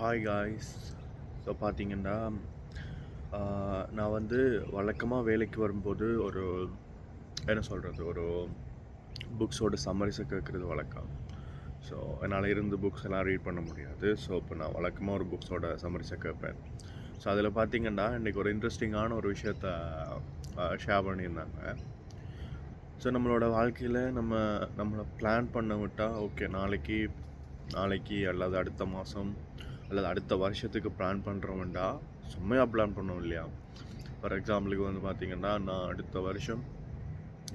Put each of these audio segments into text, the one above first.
Hi guys so பார்த்தீங்கன்னா நான் வந்து வழக்கமாக வேலைக்கு வரும்போது ஒரு என்ன சொல்கிறது ஒரு புக்ஸோட சம்மரிஸை கேட்குறது வழக்கம். ஸோ என்னால் இருந்து புக்ஸ் எல்லாம் ரீட் பண்ண முடியாது. ஸோ இப்போ நான் வழக்கமாக ஒரு புக்ஸோட சம்மரிஸை கேட்பேன் ஸோ அதில் பார்த்தீங்கன்னா இன்றைக்கி ஒரு இன்ட்ரெஸ்டிங்கான ஒரு விஷயத்த ஷேர் பண்ணியிருந்தாங்க. ஸோ நம்மளோட வாழ்க்கையில் நம்ம நம்மளை பிளான் பண்ண விட்டால் ஓகே நாளைக்கு நாளைக்கு அல்லது அடுத்த மாதம் அல்லது அடுத்த வருஷத்துக்கு பிளான் பண்ணுறவன்டா செம்மையாக பிளான் பண்ணோம் இல்லையா? ஃபார் எக்ஸாம்பிளுக்கு வந்து பார்த்திங்கன்னா நான் அடுத்த வருஷம்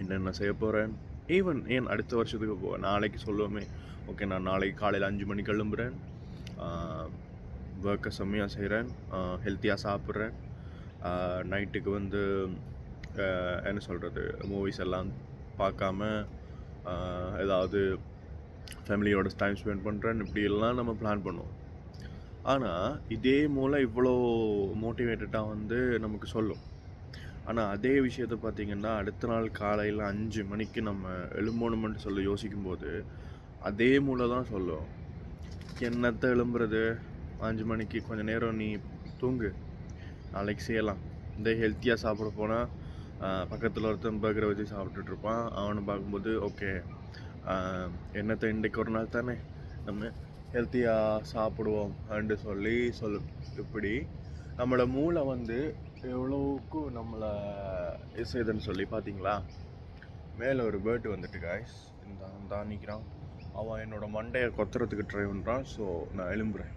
என்னென்ன செய்ய போகிறேன் ஈவன் ஏன் அடுத்த வருஷத்துக்கு போ நாளைக்கு சொல்லுவோமே. ஓகே நான் நாளைக்கு காலையில் அஞ்சு மணிக்கு கிளம்புறேன். ஒர்க்கை செம்மையாக செய்கிறேன் ஹெல்த்தியாக சாப்பிட்றேன். நைட்டுக்கு வந்து என்ன சொல்கிறது மூவிஸ் எல்லாம் பார்க்காம ஏதாவது ஃபேமிலியோட டைம் ஸ்பெண்ட் பண்ணுறேன் இப்படி எல்லாம் நம்ம பிளான் பண்ணுவோம். ஆனால் இதே மூலம் இவ்வளோ மோட்டிவேட்டடாக வந்து நமக்கு சொல்லும். ஆனால் அதே விஷயத்தை பார்த்தீங்கன்னா அடுத்த நாள் காலையில் அஞ்சு மணிக்கு நம்ம எழும்பணுமென்று சொல்லி யோசிக்கும்போது அதே மூளை தான் சொல்லும். என்னத்தை எழும்புறது? அஞ்சு மணிக்கு கொஞ்ச நேரம் நீ தூங்கு. நாளைக்கு செய்யலாம். இந்த ஹெல்த்தியாக சாப்பிட போனால் பக்கத்தில் ஒருத்தன் பர்கரை வச்சு சாப்பிட்டுட்டு இருப்பான். அவனை பார்க்கும்போது ஓகே என்னத்தை இன்றைக்கு ஒரு நாள் தானே. நம்ம ஹெல்த்தியாக சாப்பிடுவோம் அப்படின்னு சொல்லி சொல் இப்படி நம்மளோட மூளை வந்து எவ்வளோக்கு நம்மளை இசைதுன்னு சொல்லி பார்த்தீங்களா? மேலே ஒரு பேர்டு வந்துட்டு காய்ஸ் இந்த தான் நிற்கிறான் அவன் என்னோடய மண்டையை கொத்துறதுக்கு ட்ரை பண்ணுறான் ஸோ நான் எழும்புறேன்.